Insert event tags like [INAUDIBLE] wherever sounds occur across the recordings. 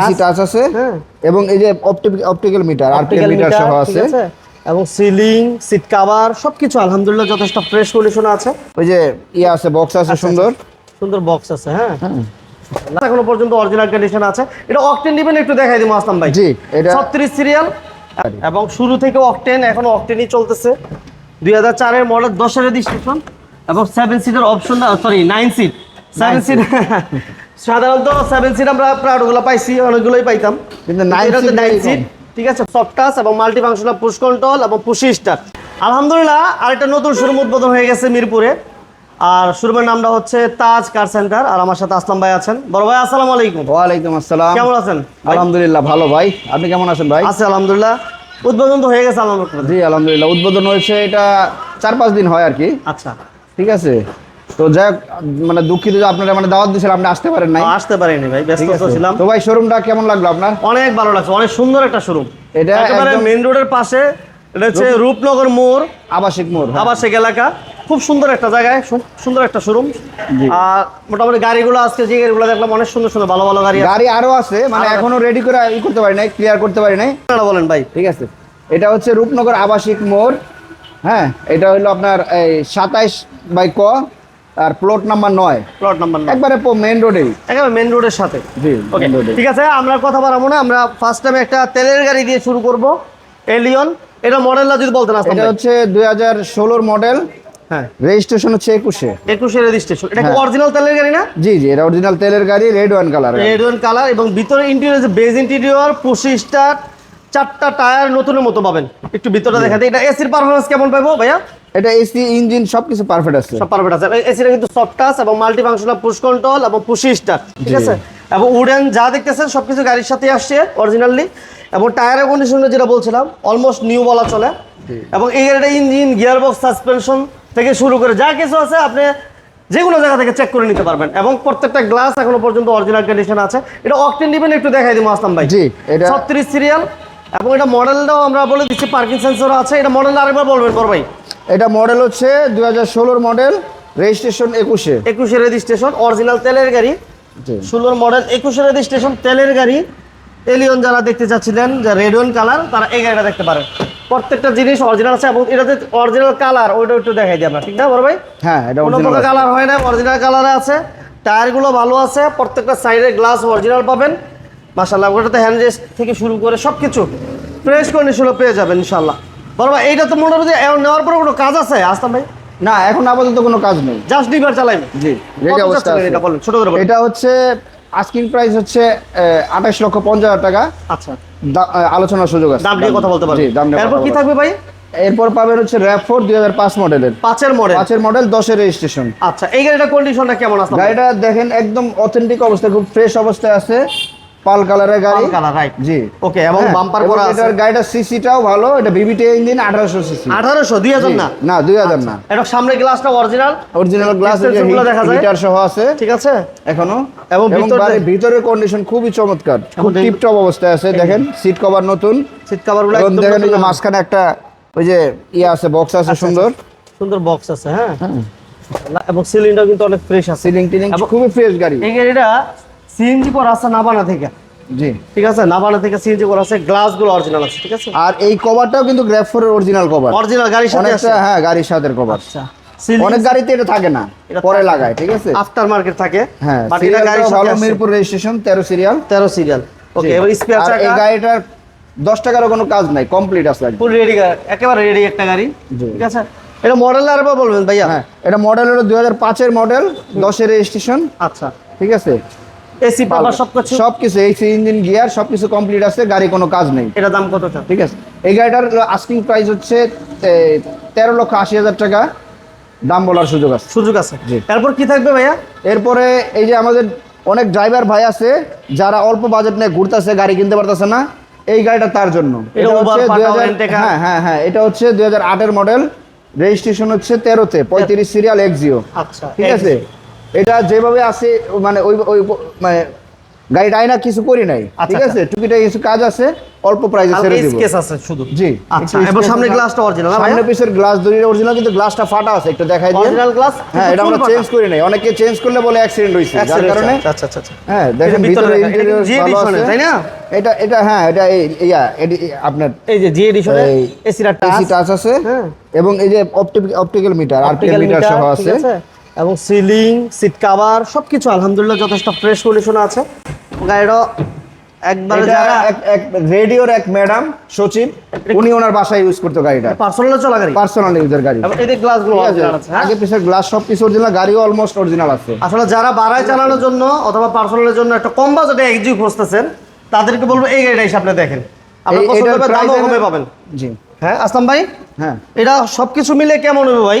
AC touch আছে হ্যাঁ। এবং এই যে অপটিক্যাল মিটার Optical মিটার সহ আছে? এবং সিলিং সিট কভার সবকিছু আলহামদুলিল্লাহ যথেষ্ট ফ্রেশ কন্ডিশন আছে। ওই যে ইয়ে আছে বক্স আছে সুন্দর। সুন্দর বক্স আছে হ্যাঁ। এখনও পর্যন্ত অরিজিনাল কন্ডিশন আছে। এটা অকটেন দিবেন একটু দেখাই দিব আসলাম ভাই। জি এটা ছত্রিশ সিরিয়াল এবং শুরু থেকে অকটেন এখন অকটেনই চলতেছে। দুই হাজার চারের মডেল দশের রেজিস্ট্রেশন এবং সেভেন সিটের option sorry nine seat seven seat সাধারণত সেভেন সিট আমরা প্রাউডগুলো পাইছি অনেকগুলোই পাইতাম। কিন্তু নাইন সিট ঠিক আছে? সফট টাচ এবং মাল্টি ফাংশনাল পুশ কন্ট্রোল এবং পুশি স্টার্ট আলহামদুলিল্লাহ আরেকটা নতুন শোরুম উদ্বোধন হয়ে গেছে মিরপুরে। আর শোরুমের নামটা হচ্ছে তাজ কার সেন্টার আর আমার সাথে আসলাম ভাই আছেন। বড় ভাই আসসালামু আলাইকুম। ওয়ালাইকুম আসসালাম। কেমন আছেন? আলহামদুলিল্লাহ ভালো ভাই। আপনি কেমন আছেন ভাই? আছে আলহামদুলিল্লাহ। উদ্বোধন তো হয়ে গেছে আলহামদুলিল্লাহ। জি আলহামদুলিল্লাহ। উদ্বোধন হয়েছে এটা চার পাঁচ দিন হয় আর কি। আচ্ছা। ঠিক আছে? তো যাই হোক মানে দুঃখিত যে আপনারা মানে দাওয়াত দিয়েছিলাম আপনি আসতে পারেন নাই। আসতে পারিনি ভাই ব্যস্ত ছিলাম। তো ভাই শোরুমটা কেমন লাগল আপনার? অনেক ভালো লাগছে অনেক সুন্দর একটা শোরুম এটা একেবারে মেইন রোডের পাশে এটা হচ্ছে রূপনগর মোড়। আবাসিক মোড় হ্যাঁ। আবাসিক এলাকা। খুব সুন্দর একটা জায়গায় সুন্দর একটা শোরুম জি। আর মোটামুটি গাড়িগুলো আজকে যে গাড়িগুলো দেখলাম অনেক সুন্দর সুন্দর ভালো ভালো গাড়ি গাড়ি আরও আছে মানে এখনও রেডি করে ই করতে পারি নাই ক্লিয়ার করতে পারি নাই। আপনারা বলেন ভাই। ঠিক আছে। এটা হচ্ছে রূপনগর আবাসিক মোড় হ্যাঁ। এটা হলো আপনার এই সাতাইশ বাই ক আর প্লট নাম্বার নয়। প্লট নাম্বার একবারে মেন রোডেই একেবারে মেইন রোডের সাথে। জি ওকে ঠিক আছে আমরা কথা বাড়াবো না। আমরা ফার্স্ট টাইমে একটা তেলের গাড়ি দিয়ে শুরু করব। এলিয়ন এটা মডেলটা যদি বলতেন আসলাম এটা হচ্ছে দুই হাজার ষোলোর মডেল হ্যাঁ। রেজিস্ট্রেশন হচ্ছে একুশে। একুশে রেজিস্ট্রেশন এটা কি হ্যাঁ। অরিজিনাল তেলের গাড়ি না? জি জি এটা অরিজিনাল তেলের গাড়ি red one colour red one colour এবং ভিতরে ইন্টেরিয়র যে বেজ ইন্টেরিয়র স্টার্ট চারটা টায়ার নতুনের মতো পাবেন। একটু ভিতরটা দেখা যায় এটা এসির পারফরমেন্স কেমন পাবো ভাইয়া? এটা এসি ইঞ্জিন সবকিছু পারফেক্ট আছে। সব পারফেক্ট আছে। এসিটা কিন্তু সফট টাচ এবং মাল্টি ফাংশনাল পুশ কন্ট্রোল এবং পুশি স্টার্ট ঠিক আছে? এবং উডেন যা দেখতেছেন সবকিছু গাড়ির সাথে আসছে অরিজিনালি এবং টায়ারের কন্ডিশন যেটা বলছিলাম অলমোস্ট নিউ বলা চলে। এবং এই গাড়িটা ইঞ্জিন গিয়ার বক্স সাসপেনশন থেকে শুরু করে যা কিছু আছে আপনি যে কোনো জায়গা থেকে চেক করে নিতে পারবেন। এবং প্রত্যেকটা গ্লাস এখনও পর্যন্ত অরিজিনাল কন্ডিশন আছে। এটা অকটেন দিবেন একটু দেখাই দিব আসলাম ভাই। জি এটা ছত্রিশ সিরিয়াল এবং এটা মডেলটাও আমরা বলে দিচ্ছি পার্কিং সেন্সর আছে। এটা মডেল আরেকবার বলবেন বড় ভাই। এটা মডেল হচ্ছে দুই হাজার ষোলোর মডেল রেজিস্ট্রেশন একুশে। একুশে রেজিস্ট্রেশন অরিজিনাল তেলের গাড়ি। ষোলোর মডেল একুশে রেজিস্ট্রেশন তেলের গাড়ি। এলিয়ন যারা দেখতে চাচ্ছিলেন যা রেড ওয়ান কালার তারা এই গাড়িটা দেখতে পারেন প্রত্যেকটা জিনিস অরিজিনাল আছে এবং এটাতে অরিজিনাল কালার ওইটা একটু দেখাই দিই আমরা ঠিক না বড় ভাই? হ্যাঁ এটা কোনো প্রকার কালার হয় না অরিজিনাল কালারে আছে। টায়ারগুলো ভালো আছে প্রত্যেকটা সাইডের গ্লাস অরিজিনাল পাবেন। মাসাল্লাহ ওটাতে হ্যান্ড থেকে শুরু করে সব কিছু ফ্রেশ কন্ডিশনও পেয়ে যাবেন ইনশাল্লাহ ভাই এইটা তো মোটামুটি এখন নেওয়ার পরে কোনো কাজ আছে? আসতাম ভাই। না এখন আপাতত কোনো কাজ নেই। জাস্ট ডিবার চালাইবে? জি রেডি অবস্থা এটা বলেন ছোট করে এটা হচ্ছে আস্কিং প্রাইস হচ্ছে আঠাশ লক্ষ পঞ্চাশ হাজার টাকা। আচ্ছা। আলোচনার সুযোগ আছে। দাম নিয়ে কথা বলতে পারবেন। দাম নিয়ে এরপর কি থাকবে ভাই? এরপর পাবেন হচ্ছে র্যাপ ফোর দুই হাজার পাঁচ মডেলের পাঁচের মডেল পাঁচের মডেল দশের রেজিস্ট্রেশন আচ্ছা এই গাড়িটা কন্ডিশনটা কেমন আসলে গাড়িটা দেখেন একদম অথেন্টিক অবস্থায় খুব ফ্রেশ অবস্থায় আছে। পাল কালারের গাড়ি। কালার রাইট জি। ওকে এবং হ্যাঁ, বাম্পার করা আছে। এটার গাড়িটা সিসিটাও ভালো এটা ইঞ্জিন আঠারোশো সিসি আঠারোশো দুই হাজার না? না দুই হাজার না। এটা সামনে গ্লাসটা অরিজিনাল অরিজিনাল গ্লাসগুলো দেখা যায়? হিটার সহ আছে। ঠিক আছে? এখনও। এবং ভিতরে- ভিতরের কন্ডিশন খুবই চমৎকার। খুব টিপটপ অবস্থায় আছে দেখেন সিট কভার নতুন। সিট কাভারগুলো একদম দেখেন এই যে মাঝখানে একটা ওই যে ইয়ে আছে বক্স আছে আচ্ছা, সুন্দর। সুন্দর বক্স আছে হ্যাঁ। এবং সিলিন্ডার কিন্তু অনেক ফ্রেশ আছে। সিলিং টিলিং খুবই ফ্রেশ গাড়ি। এই গাড়িটা সিএনজি করা আছে নাবানা থেকে। জি। ঠিক আছে? নাবানা থেকে সিএনজি করা আছে গ্লাসগুলো অরিজিনাল আছে ঠিক আছে? আর এই কভারটাও কিন্তু গ্র্যাপ ফোরের অরিজিনাল কভার অরিজিনাল গাড়ির সাথে আছে? হ্যাঁ গাড়ির সাথে কভার আচ্ছা। অনেক গাড়িতে এটা থাকে না পরে লাগায় ঠিক আছে? আফটার মার্কেট থাকে। হ্যাঁ বাট এটা গাড়ির সাথে মিরপুর রেজিস্ট্রেশন তেরো সিরিয়াল 13 সিরিয়াল ওকে এবার স্পেয়ার আর এই চাকা গাড়িটার দশ টাকারও কোনো কাজ নাই কমপ্লিট আছে। ফুল রেডি একেবারে রেডি একটা গাড়ি ঠিক আছে? এটা মডেল আর বলবেন ভাইয়া? হ্যাঁ এটা মডেল হলো দুই হাজার পাঁচের মডেল দশের রেজিস্ট্রেশন আচ্ছা। ঠিক আছে? এসি পেপার সব কিছু সবকিছু এইসি ইঞ্জিন গিয়ার সবকিছু কমপ্লিট আছে গাড়ি কোনো কাজ নেই। এটা দাম কত ঠিক আছে। এই গাড়িটার আস্কিং প্রাইস হচ্ছে তেরো লক্ষ আশি হাজার টাকা। দাম বলার সুযোগ আছে। সুযোগ আছে। তারপর কি থাকবে ভাইয়া? এরপরে এই যে আমাদের অনেক ড্রাইভার ভাই আছে যারা অল্প বাজেট নিয়ে ঘুরতেছে গাড়ি কিনতে পারতেছে না এই গাড়িটা তার জন্য। এটা হচ্ছে Pata, 2000 Rent-A-Car? হ্যাঁ হ্যাঁ হ্যাঁ এটা হচ্ছে দুই হাজার আটের মডেল রেজিস্ট্রেশন হচ্ছে তেরোতে পঁয়ত্রিশ সিরিয়াল এক্সিও আচ্ছা ঠিক আছে? এটা যেভাবে আছে মানে ওই ওই মানে গাড়িটা আয়না কিছু করি নাই। আচ্ছা, ঠিক আছে? টুকিটাকি কিছু কাজ আছে অল্প প্রাইসে ছেড়ে দিব। কেস আছে শুধু। জি আচ্ছা এবং সামনে গ্লাসটা অরিজিনাল সামনে পিসের গ্লাস দড়ির অরিজিনাল কিন্তু গ্লাসটা ফাটা আছে একটু দেখাই দিই। অরিজিনাল গ্লাস হ্যাঁ এটা আমরা চেঞ্জ করি নাই। অনেকে চেঞ্জ করলে বলে অ্যাক্সিডেন্ট হয়েছে যার কারণে আচ্ছা আচ্ছা আচ্ছা। হ্যাঁ দেখেন ভিতরে ইন্টেরিয়র ভালো আছে। তাই না? এটা এটা হ্যাঁ এটা এই ইয়া আপনার এই যে জি এডিশনে এসিটা এসি টাচ টাচ আছে। হ্যাঁ। এবং এই যে অপটিক্যাল মিটার আরপিএম মিটার সহ আছে। এবং সিলিং সিট কভার সবকিছু আলহামদুলিল্লাহ যথেষ্ট ফ্রেশ কন্ডিশনে আছে। গাড়িটা একবারে যারা রেডিওর এক ম্যাডাম সচিব উনি ওনার বাসায় ইউজ করতো গাড়িটা। পার্সোনাল চলা গাড়ি? পার্সোনাল ইউজার গাড়ি। আছে? অরিজিনাল আছে হ্যাঁ? আগে পিছের গ্লাস সব কিছু অরিজিনাল গাড়িও অলমোস্ট অরিজিনাল আছে। আসলে যারা বাড়ায় চালানোর জন্য অথবা পার্সোনালের জন্য একটা কম বাজেটে এক্সিউ খুঁজতেছেন তাদেরকে বলব এই গাড়িটা এসে আপনি দেখেন। আপনি পছন্দ হবে দামও কমে পাবেন। জি। হ্যাঁ আসলাম ভাই? হ্যাঁ। এটা সবকিছু মিলে কেমন হবে ভাই?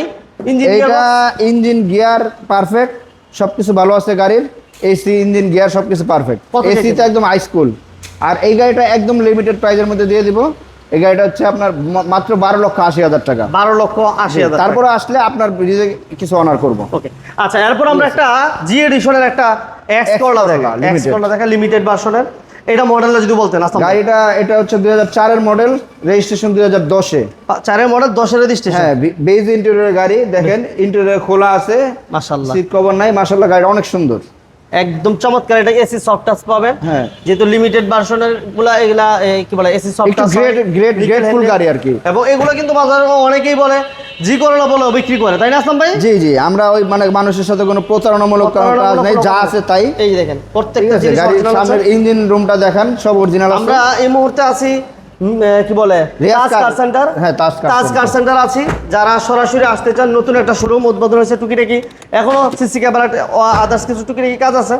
এইটা ইঞ্জিন গিয়ার পারফেক্ট সবকিছু ভালো আছে গাড়ির। এসি ইঞ্জিন গিয়ার সবকিছু পারফেক্ট কত এসি তো একদম হাইস্কুল আর এই গাড়িটা একদম লিমিটেড প্রাইসের মধ্যে দিয়ে দিব। এই গাড়িটা হচ্ছে আপনার মাত্র বারো লক্ষ আশি হাজার টাকা। বারো লক্ষ আশি হাজার তারপরে আসলে আপনার ব্রিজে কিছু অনার করব। ওকে আচ্ছা এরপর আমরা একটা জি এডিশনের একটা এক্স করলা দেখা এক্স করলা দেখা লিমিটেড ভার্সনের এটা মডেলটা যদি বলতেন আসলাম গাড়িটা এটা হচ্ছে দুই হাজার চারের মডেল রেজিস্ট্রেশন দুই হাজার দশে। চারের মডেল দশের রেজিস্ট্রেশন হ্যাঁ বেজ ইন্টেরিয়র গাড়ি দেখেন ইন্টেরিয়র খোলা আছে মাশাআল্লাহ। সিট কভার নাই মাসাল্লাহ গাড়ি অনেক সুন্দর। একদম চমৎকার এটা এসি সফট টাচ পাবেন। হ্যাঁ। যেহেতু লিমিটেড ভার্সনেরগুলা এগুলা কি বলে AC soft touch great great- grateful গাড়ি আর কি। এবং এগুলো কিন্তু বাজারে অনেকেই বলে জি করলা বলে বিক্রি করে তাই না আসলাম ভাই? জি জি আমরা ওই মানে মানুষের সাথে কোনো প্রতারণামূলক কাজ নেই যা আছে তাই। এই দেখেন প্রত্যেকটা জিনিস গাড়ির সামনের ইঞ্জিন রুমটা দেখান সব অরিজিনাল আমরা এই মুহূর্তে আছি কি বলে? তাজ কার- সেন্টার হ্যাঁ, তাজ কার তাজ কার সেন্টার আছি। যারা সরাসরি আসতে চান নতুন একটা শোরুম উদ্বোধন হয়েছে টুকিটাকি। এখনও সিসি ক্যামেরা আদার্স কিছু টুকিটাকি কাজ আছে।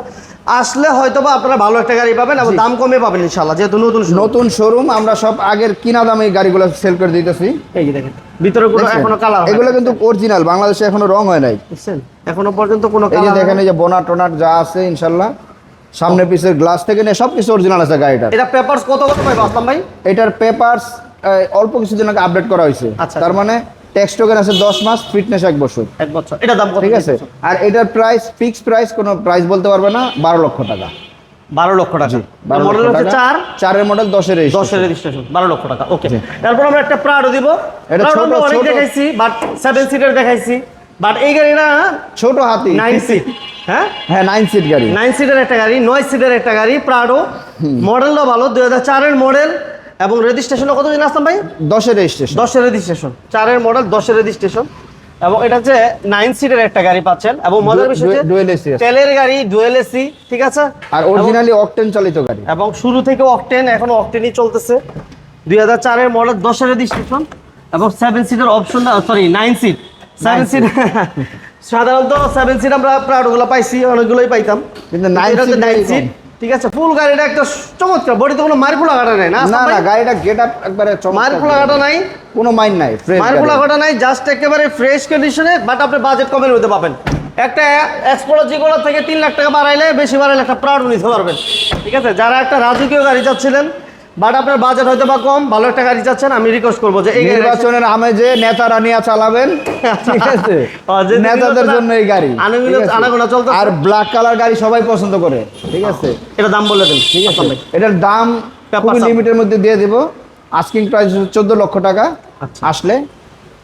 আসলে হয়তো বা আপনারা ভালো একটা গাড়ি পাবেন এবং দাম কমে পাবেন ইনশাল্লাহ যেহেতু নতুন নতুন শোরুম আমরা সব আগের কিনা দামে গাড়িগুলো সেল করে দিতেছি। এই যে দেখেন ভিতরে কোনো এখনও কালার এগুলো কিন্তু অরিজিনাল বাংলাদেশে এখনও রং হয় নাই। বুঝছেন এখনও পর্যন্ত কোনো এই যে দেখেন এই যে বোনা টোনার যা আছে ইনশাল্লাহ সামনে পিছের গ্লাস থেকে নিয়ে সব কিছু অরিজিনাল আছে গাড়িটার। এটা পেপারস কত কত আসলাম ভাই? এটার পেপারস অল্প কিছুদিন আগে আপডেট করা হয়েছে। আচ্ছা, তার মানে ট্যাক্স টোকেন আছে দশ মাস ফিটনেস এক বছর। এক বছর। এটা দাম কত ঠিক আছে? আর এটার প্রাইস ফিক্স প্রাইস কোনো প্রাইস বলতে পারবে না বারো লক্ষ টাকা। বারো লক্ষ টাকা। মডেল হচ্ছে টাকা। চার? চারের মডেল দশের দশের রেজিস্ট্রেশন বারো লক্ষ টাকা। ওকে তারপর আমরা একটা প্রাডো দিব। এটা ছোট। দেখাইছি বাট সেভেন সিটার দেখাইছি। বাট এই গাড়িটা ছোট হাতি। নাইন সিট হ্যাঁ? হ্যাঁ নাইন সিট গাড়ি। নাইন সিটের একটা গাড়ি নয় সিটের একটা গাড়ি প্রাডো মডেলটা ভালো দুই হাজার চারের মডেল এবং রেজিস্ট্রেশনও কত দিন আসতাম ভাই? দশের রেজিস্ট্রেশন দশের রেজিস্ট্রেশন চারের মডেল দশের রেজিস্ট্রেশন এবং এটা হচ্ছে নাইন সিটের একটা গাড়ি পাচ্ছেন। এবং মজার বিষয় ডুয়েল এসি তেলের গাড়ি ডুয়েল এসি ঠিক আছে? আর অরিজিনালি অকটেন চালিত গাড়ি। এবং শুরু থেকে অকটেন এখনও অকটেনই চলতেছে। দুই হাজার চারের মডেল দশের রেজিস্ট্রেশন এবং সেভেন সিটের option sorry nine seat seven seat সাধারণত সেভেন সিট আমরা প্রাডগুলো পাইছি অনেকগুলোই পাইতাম। কিন্তু নাইন এটা ঠিক আছে ফুল গাড়িটা একটা চমৎকার। বডিতে কোনো মারপুলা কাটা নাই না? না না গাড়িটা গেট আপ একবারে মারপুলা কাটা নাই। কোনো মাইন্ড নাই ফ্রেশ মারকুলা কাটা নাই জাস্ট একেবারে ফ্রেশ কন্ডিশনে বাট আপনি বাজেট কমের হতে পাবেন। একটা এক্সপোর্ট যেগুলো থেকে তিন লাখ টাকা বাড়াইলে বেশি বাড়াইলে একটা প্রাউড নিতে পারবেন। ঠিক আছে যারা একটা রাজকীয় গাড়ি চাচ্ছিলেন বাট আপনার বাজেট হয়তো বা কম ভালো একটা গাড়ি চাচ্ছেন আমি রিকোয়েস্ট করব যে এই নির্বাচনের আমেজে নেতারা নিয়ে চালাবেন ঠিক আছে? [LAUGHS] নেতাদের জন্য এই গাড়ি আনাগোনা চলতেছে। আর ব্ল্যাক কালার গাড়ি সবাই পছন্দ করে ঠিক আছে? এটা দাম বলে দেন ঠিক আছে? এটার দাম খুবই লিমিটের মধ্যে দিয়ে দিব। আস্কিং প্রাইস চোদ্দ লক্ষ টাকা। আচ্ছা। আসলে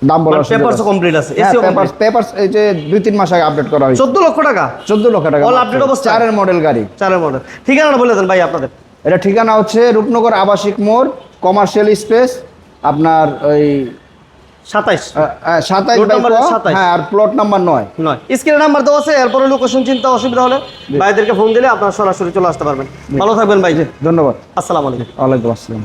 দাম বলার পেপারস কমপ্লিট আছে। এসিও পেপারস পেপারস এই যে দুই তিন মাস আগে আপডেট করা হয়েছে। চোদ্দ লক্ষ টাকা? চোদ্দ লক্ষ টাকা All মাত্র। update চারের মডেল গাড়ি। চারের মডেল ঠিকানাটা বলে দেন ভাই আপনাদের। এটা ঠিকানা হচ্ছে রূপনগর আবাসিক মোড় কমার্শিয়াল স্পেস আপনার ওই সাতাইশ। সাতাইশ Plot number 27 হ্যাঁ আর প্লট নাম্বার নয়। নয়। স্ক্রিন নাম্বার দেওয়া আছে এরপরে লোকেশন চিন্তা অসুবিধা হলে ভাইদেরকে ফোন দিলে আপনারা সরাসরি চলে আসতে পারবেন। ভালো থাকবেন ভাই ধন্যবাদ। আসসালামু আলাইকুম। ওয়ালাইকুম আসসালাম।